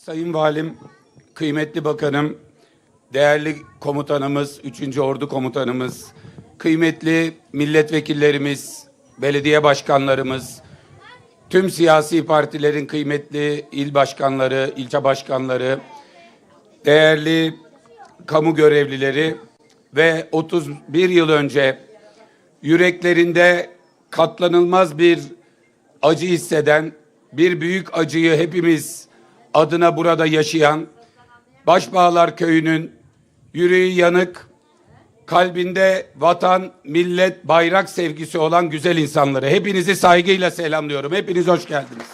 Sayın Valim, kıymetli bakanım, değerli komutanımız, 3. Ordu komutanımız, kıymetli milletvekillerimiz, belediye başkanlarımız, tüm siyasi partilerin kıymetli il başkanları, ilçe başkanları, değerli kamu görevlileri ve 31 yıl önce yüreklerinde katlanılmaz bir acı hisseden, bir büyük acıyı hepimiz adına burada yaşayan Başbağlar Köyü'nün yüreği yanık, kalbinde vatan, millet, bayrak sevgisi olan güzel insanları. Hepinizi saygıyla selamlıyorum. Hepiniz hoş geldiniz.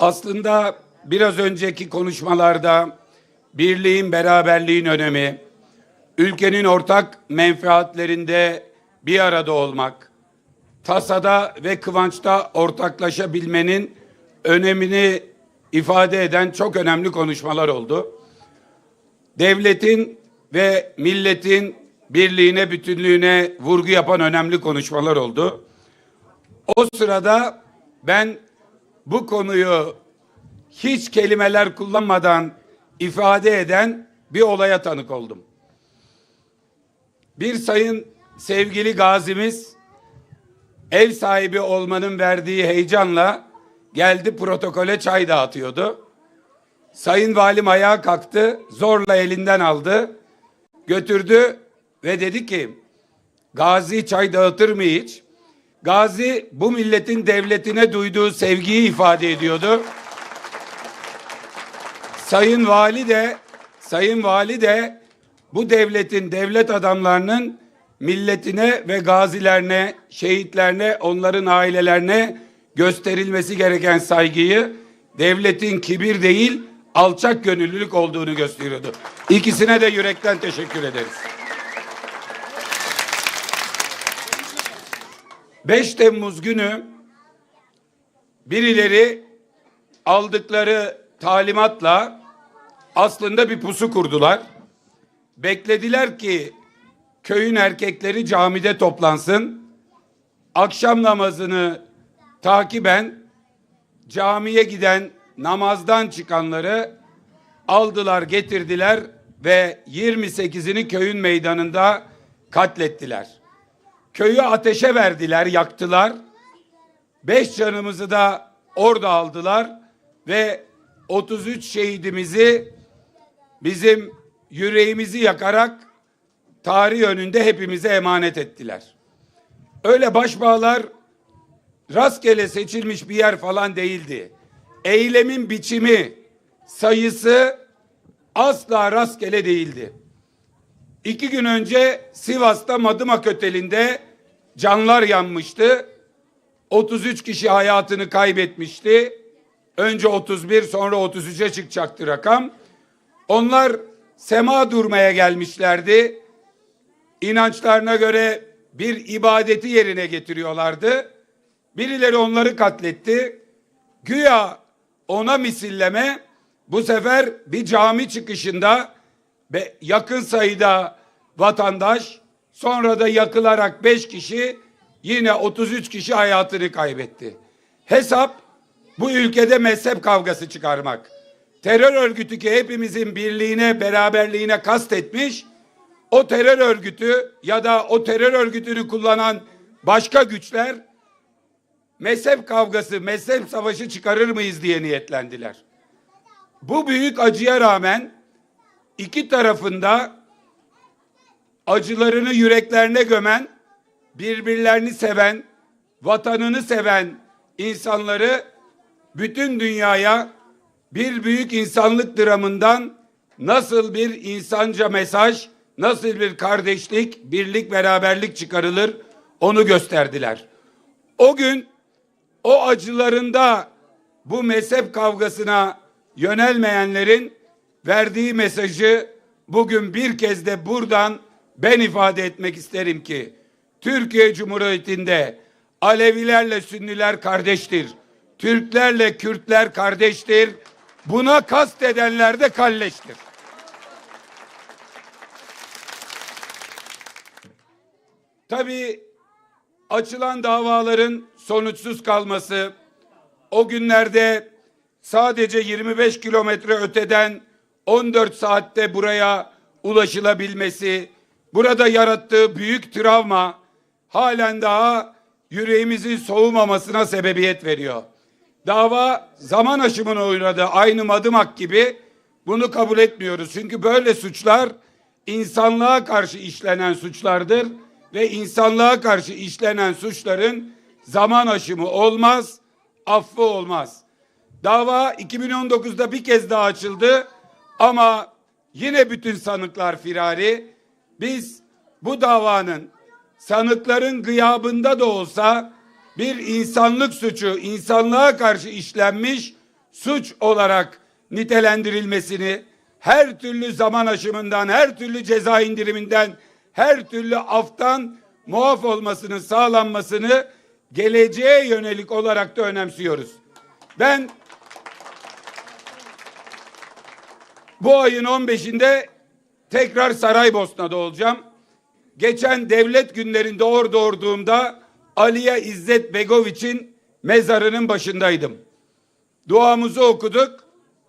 Aslında biraz önceki konuşmalarda birliğin, beraberliğin önemi, ülkenin ortak menfaatlerinde bir arada olmak, tasada ve kıvançta ortaklaşabilmenin önemini ifade eden çok önemli konuşmalar oldu. Devletin ve milletin birliğine, bütünlüğüne vurgu yapan önemli konuşmalar oldu. O sırada ben bu konuyu hiç kelimeler kullanmadan ifade eden bir olaya tanık oldum. Bir sayın sevgili gazimiz ev sahibi olmanın verdiği heyecanla geldi protokole çay dağıtıyordu. Sayın valim ayağa kalktı, zorla elinden aldı, götürdü ve dedi ki Gazi çay dağıtır mı hiç? Gazi bu milletin devletine duyduğu sevgiyi ifade ediyordu. Sayın Vali de Sayın Vali de bu devletin devlet adamlarının milletine ve gazilerine, şehitlerine, onların ailelerine gösterilmesi gereken saygıyı devletin kibir değil alçak gönüllülük olduğunu gösteriyordu. İkisine de yürekten teşekkür ederiz. 5 Temmuz günü birileri aldıkları talimatla aslında bir pusu kurdular. Beklediler ki köyün erkekleri camide toplansın. Akşam namazını takiben camiye giden namazdan çıkanları aldılar getirdiler ve 28'ini köyün meydanında katlettiler. Köyü ateşe verdiler, yaktılar. Beş canımızı da orada aldılar ve 33 şehidimizi bizim yüreğimizi yakarak tarih önünde hepimize emanet ettiler. Öyle başbağlar rastgele seçilmiş bir yer falan değildi. Eylemin biçimi, sayısı asla rastgele değildi. İki gün önce Sivas'ta Madımak Oteli'nde canlar yanmıştı. 33 kişi hayatını kaybetmişti. Önce 31 sonra 33'e çıkacaktı rakam. Onlar sema durmaya gelmişlerdi. İnançlarına göre bir ibadeti yerine getiriyorlardı. Birileri onları katletti. Güya ona misilleme bu sefer bir cami çıkışında yakın sayıda vatandaş sonra da yakılarak beş kişi yine 33 kişi hayatını kaybetti. Hesap bu ülkede mezhep kavgası çıkarmak. Terör örgütü ki hepimizin birliğine, beraberliğine kastetmiş, o terör örgütü ya da o terör örgütünü kullanan başka güçler mezhep kavgası, mezhep savaşı çıkarır mıyız diye niyetlendiler. Bu büyük acıya rağmen iki tarafında acılarını yüreklerine gömen, birbirlerini seven, vatanını seven insanları bütün dünyaya bir büyük insanlık dramından nasıl bir insanca mesaj, nasıl bir kardeşlik, birlik, beraberlik çıkarılır onu gösterdiler. O gün o acılarında bu mezhep kavgasına yönelmeyenlerin verdiği mesajı bugün bir kez de buradan ben ifade etmek isterim ki Türkiye Cumhuriyeti'nde Alevilerle Sünniler kardeştir. Türklerle Kürtler kardeştir. Buna kast edenler de kalleştir. Tabii açılan davaların sonuçsuz kalması, o günlerde sadece 25 kilometre öteden 14 saatte buraya ulaşılabilmesi, burada yarattığı büyük travma halen daha yüreğimizin soğumamasına sebebiyet veriyor. Dava zaman aşımına uğradı. Aynı Madımak gibi bunu kabul etmiyoruz. Çünkü böyle suçlar insanlığa karşı işlenen suçlardır ve insanlığa karşı işlenen suçların zaman aşımı olmaz, affı olmaz. Dava 2019'da bir kez daha açıldı ama yine bütün sanıklar firari. Biz bu davanın sanıkların gıyabında da olsa bir insanlık suçu, insanlığa karşı işlenmiş suç olarak nitelendirilmesini, her türlü zaman aşımından, her türlü ceza indiriminden, her türlü aftan muaf olmasının sağlanmasını geleceğe yönelik olarak da önemsiyoruz. Ben bu ayın 15'inde tekrar Saraybosna'da olacağım. Geçen devlet günlerinde orada olduğumda Aliye İzzet Begoviç'in mezarının başındaydım. Duamızı okuduk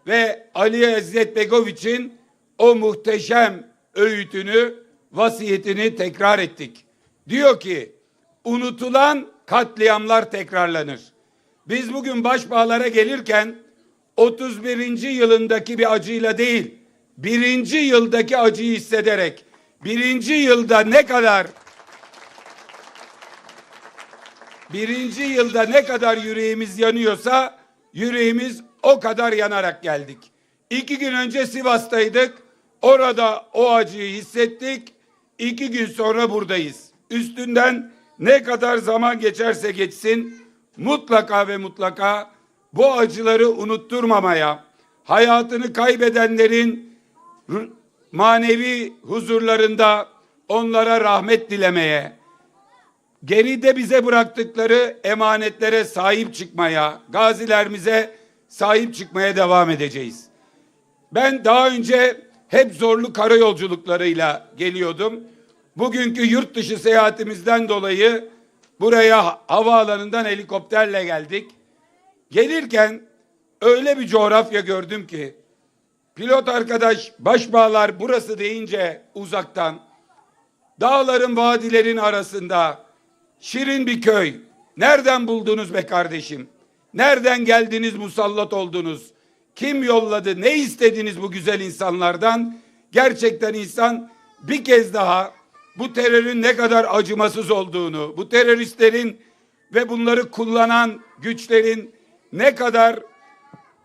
ve Aliye İzzet Begoviç'in o muhteşem öğütünü, vasiyetini tekrar ettik. Diyor ki, unutulan katliamlar tekrarlanır. Biz bugün başbağlara gelirken 31. yılındaki bir acıyla değil, birinci yıldaki acıyı hissederek, birinci yılda ne kadar birinci yılda ne kadar yüreğimiz yanıyorsa yüreğimiz o kadar yanarak geldik. İki gün önce Sivas'taydık. Orada o acıyı hissettik. İki gün sonra buradayız. Üstünden ne kadar zaman geçerse geçsin mutlaka ve mutlaka bu acıları unutturmamaya, hayatını kaybedenlerin manevi huzurlarında onlara rahmet dilemeye, geride bize bıraktıkları emanetlere sahip çıkmaya, gazilerimize sahip çıkmaya devam edeceğiz. Ben daha önce hep zorlu karayolculuklarıyla geliyordum. Bugünkü yurt dışı seyahatimizden dolayı buraya havaalanından helikopterle geldik. Gelirken öyle bir coğrafya gördüm ki pilot arkadaş başbağlar burası deyince uzaktan dağların vadilerin arasında şirin bir köy. Nereden buldunuz be kardeşim? Nereden geldiniz musallat oldunuz? Kim yolladı? Ne istediniz bu güzel insanlardan? Gerçekten insan bir kez daha bu terörün ne kadar acımasız olduğunu, bu teröristlerin ve bunları kullanan güçlerin ne kadar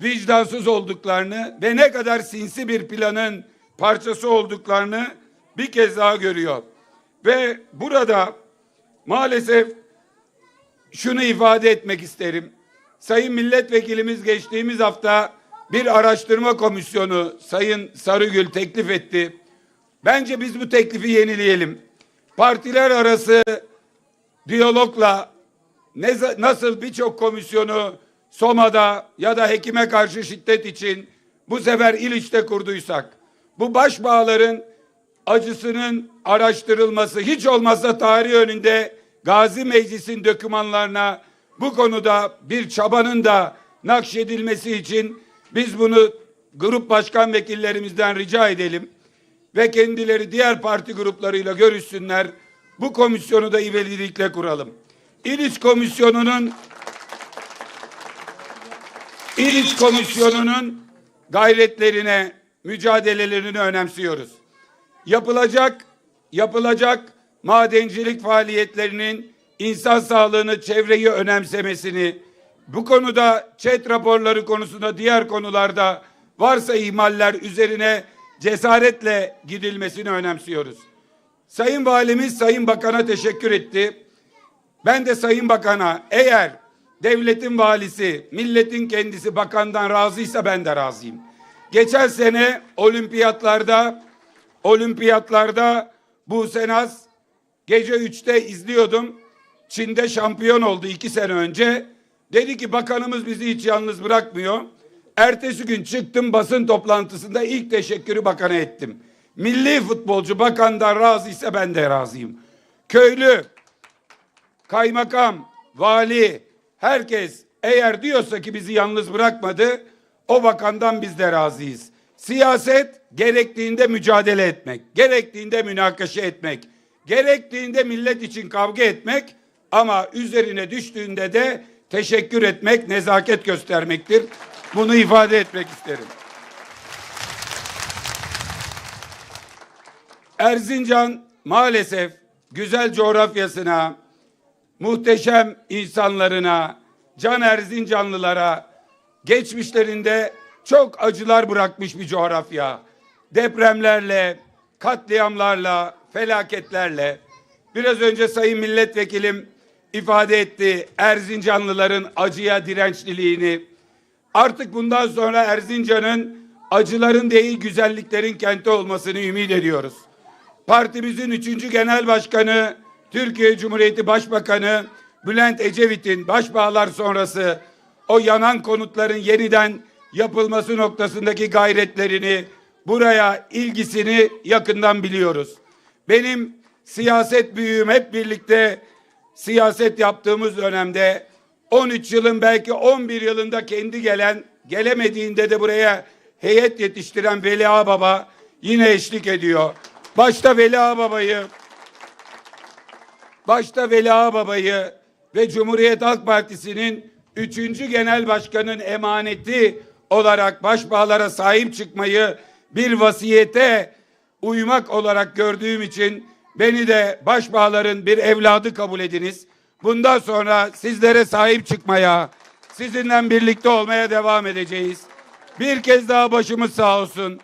vicdansız olduklarını ve ne kadar sinsi bir planın parçası olduklarını bir kez daha görüyor. Ve burada maalesef şunu ifade etmek isterim. Sayın milletvekilimiz geçtiğimiz hafta bir araştırma komisyonu Sayın Sarıgül teklif etti. Bence biz bu teklifi yenileyelim. Partiler arası diyalogla ne, nasıl birçok komisyonu Soma'da ya da hekime karşı şiddet için bu sefer İliç'te kurduysak, bu başbağların acısının araştırılması, hiç olmazsa tarih önünde Gazi Meclis'in dokümanlarına bu konuda bir çabanın da nakşedilmesi için biz bunu grup başkan vekillerimizden rica edelim ve kendileri diğer parti gruplarıyla görüşsünler. Bu komisyonu da ivedilikle kuralım. İliç Komisyonu'nun İliç Komisyonu'nun gayretlerine, mücadelelerini önemsiyoruz. Yapılacak, yapılacak madencilik faaliyetlerinin insan sağlığını, çevreyi önemsemesini, bu konuda çet raporları konusunda diğer konularda varsa ihmaller üzerine cesaretle gidilmesini önemsiyoruz. Sayın Valimiz Sayın Bakan'a teşekkür etti. Ben de Sayın Bakan'a eğer devletin valisi, milletin kendisi bakandan razıysa ben de razıyım. Geçen sene olimpiyatlarda olimpiyatlarda bu Senaz gece üçte izliyordum. Çin'de şampiyon oldu iki sene önce. Dedi ki bakanımız bizi hiç yalnız bırakmıyor. Ertesi gün çıktım basın toplantısında ilk teşekkürü bakana ettim. Milli futbolcu bakandan razıysa ben de razıyım. Köylü, kaymakam, vali, herkes eğer diyorsa ki bizi yalnız bırakmadı, o bakandan biz de razıyız. Siyaset gerektiğinde mücadele etmek, gerektiğinde münakaşa etmek, gerektiğinde millet için kavga etmek ama üzerine düştüğünde de teşekkür etmek, nezaket göstermektir. Bunu ifade etmek isterim. Erzincan maalesef güzel coğrafyasına, muhteşem insanlarına, can Erzincanlılara geçmişlerinde çok acılar bırakmış bir coğrafya. Depremlerle, katliamlarla, felaketlerle. Biraz önce Sayın Milletvekilim ifade etti Erzincanlıların acıya dirençliliğini. Artık bundan sonra Erzincan'ın acıların değil güzelliklerin kenti olmasını ümit ediyoruz. Partimizin üçüncü genel başkanı, Türkiye Cumhuriyeti Başbakanı Bülent Ecevit'in başbağlar sonrası o yanan konutların yeniden yapılması noktasındaki gayretlerini, buraya ilgisini yakından biliyoruz. Benim siyaset büyüğüm hep birlikte siyaset yaptığımız dönemde 13 yılın belki 11 yılında kendi gelen, gelemediğinde de buraya heyet yetiştiren Veli Ağbaba yine eşlik ediyor. Başta Veli Ağbaba'yı başta Veli Ağbaba'yı ve Cumhuriyet Halk Partisi'nin üçüncü genel başkanın emaneti olarak başbağlara sahip çıkmayı bir vasiyete uymak olarak gördüğüm için beni de başbağların bir evladı kabul ediniz. Bundan sonra sizlere sahip çıkmaya, sizinle birlikte olmaya devam edeceğiz. Bir kez daha başımız sağ olsun.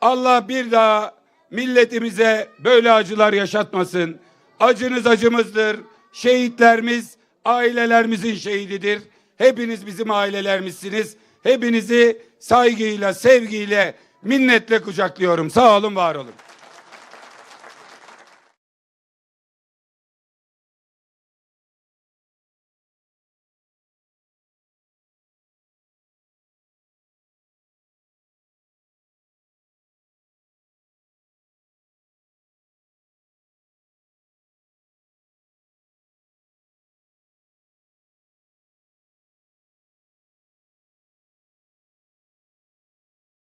Allah bir daha milletimize böyle acılar yaşatmasın. Acınız acımızdır. Şehitlerimiz ailelerimizin şehididir. Hepiniz bizim ailelerimizsiniz. Hepinizi saygıyla, sevgiyle, minnetle kucaklıyorum. Sağ olun, var olun.